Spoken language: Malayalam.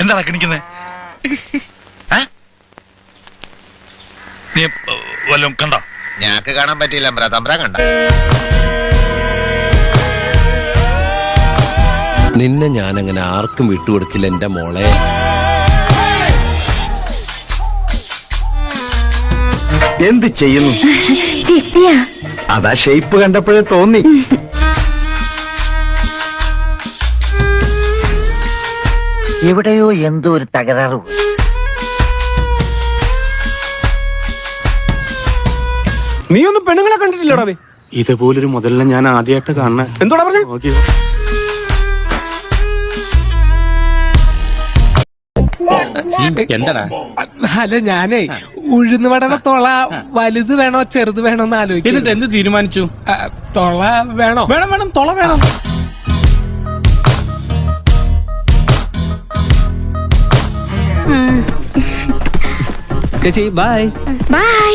എന്താ കിണിക്കുന്നത് നീ വല്ലതും കണ്ടോ? ഞാക്ക് കാണാൻ പറ്റിയില്ല അമ്പ്ര തമ്പ്ര കണ്ട. നിന്നെ ഞാൻ അങ്ങനെ ആർക്കും വിട്ടുകൊടുക്കില്ല എന്റെ മോളെ. എന്ത് ചെയ്യുന്നു? അതാ ഷേപ്പ് കണ്ടപ്പോഴേ തോന്നി. എവിടെയോ എന്തോ ഒരു തകരാറ്. നീ ഒന്നും പെണ്ണുങ്ങളെ കണ്ടിട്ടില്ലടാ ഇതുപോലൊരു മുതലിനെ ഞാൻ ആദ്യമായിട്ട് കാണണേ എന്തോടാ പറഞ്ഞു? എന്താടാ? അല്ല ഞാനേ ഉഴുന്ന് വടണ തൊള വലുത് വേണോ ചെറുത് വേണോ എന്ന് ആലോചിക്കും എന്നിട്ട് എന്ത് തീരുമാനിച്ചു? തൊള വേണോ? വേണം വേണം തൊള വേണം. ചേച്ചി ബൈ ബൈ